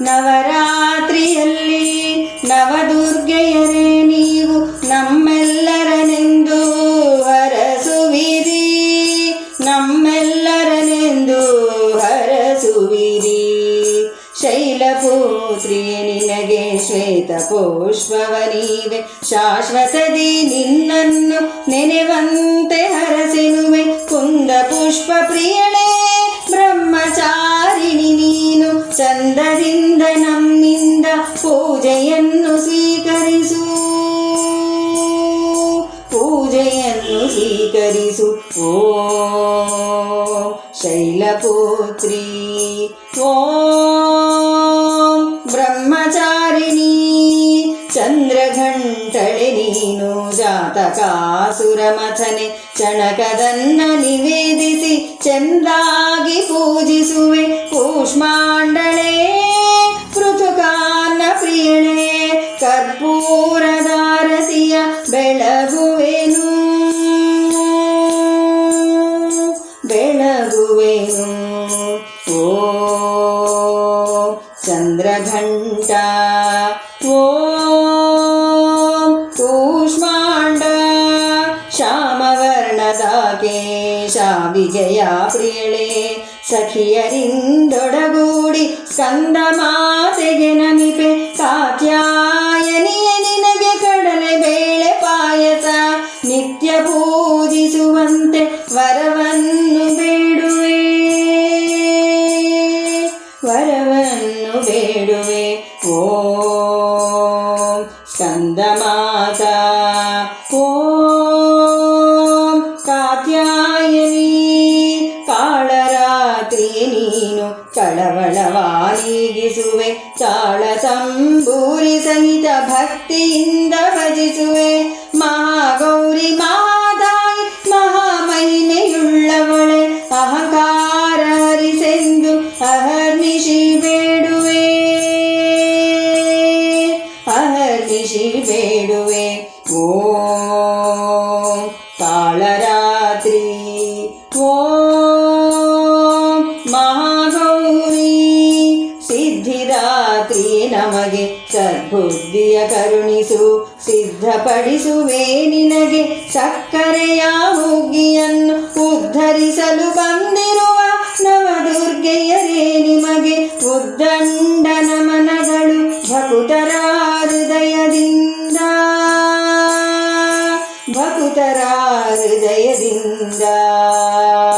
ನವರಾತ್ರಿಯಲ್ಲಿ ನವದುರ್ಗೆಯರೇ ನೀವು ನಮ್ಮೆಲ್ಲರನೆಂದು ಹರಸುವಿರಿ. ನಮ್ಮೆಲ್ಲರನೆಂದು ಹರಸುವಿರಿ. ಶೈಲಪುತ್ರಿ, ನಿನಗೆ ಶ್ವೇತ ಪುಷ್ಪವನೀವೆ ಶಾಶ್ವತದಿ ನಿನ್ನನ್ನು ನೆನೆವಂತೆ ಹರಸೆನುವೆ ಚಂದದಿಂದ ನಮ್ಮಿಂದ ಪೂಜೆಯನ್ನು ಸ್ವೀಕರಿಸು. ಪೂಜೆಯನ್ನು ಸ್ವೀಕರಿಸು. ಓ ಶೈಲಪುತ್ರಿ, ಓ ಬ್ರಹ್ಮಚಾರಿಣಿ, ಚಂದ್ರಘಂಟಳೆ ನೀನು ಜಾತಕಾಸುರಮಥನೆ, ಚಣಕದನ್ನ ನಿವೇದಿಸಿ ಚೆಂದಾಗಿ ಪೂಜಿಸುವೆ. ಕೂಷ್ಮಾಂಡಳೆ ಚಂದ್ರಘಂಟ ಓ ಕೂಷ್ಮಾಂಡ ಶ್ಯಾಮವರ್ಣದಾಕೆ ಶಾವಿಗೆಯ ಪ್ರಿಯಳೆ ಸಖಿಯರಿಂದೊಡಗೂಡಿ ಸ್ಕಂದ ಮಾತೆಗೆ ನಮಿಪೆ ಕಾತ್ಯಾಯನಿಯ ನಿನಗೆ ಕಡಲೆ ಬೇಳೆ ಪಾಯಸ ನಿತ್ಯ ಪೂಜಿಸುವಂತೆ ವರವನ್ನು ಬೇಡುವೆ ಓ ಸ್ಕಂದ ಮಾತಾ ಓ ಕಾತ್ಯಾಯನಿ ಕಾಳರಾತ್ರಿ ನೀನು ಕಳವಳವಾನೀಗಿಸುವೆ ತಾಳ ತಂಬೂರಿ ಸಹಿತ ಭಕ್ತಿಯಿಂದ ಭಜಿಸುವೆ ಅಹರ್ನಿಶಿ ಬೇಡುವೆ. ಓ ಕಾಳರಾತ್ರಿ. ಓ ಮಹಾಗೌರಿ. ಸಿದ್ಧಿರಾತ್ರಿ ನಮಗೆ ಸದ್ಬುದ್ಧಿಯ ಕರುಣಿಸು. ಸಿದ್ಧಪಡಿಸುವೆ ನಿನಗೆ ಸಕ್ಕರೆಯ ಹುಗ್ಗಿಯನ್ನು ಉದ್ಧರಿಸಲು ಬಂದಿರುವ ಹೃದಯದಿಂದ ಓ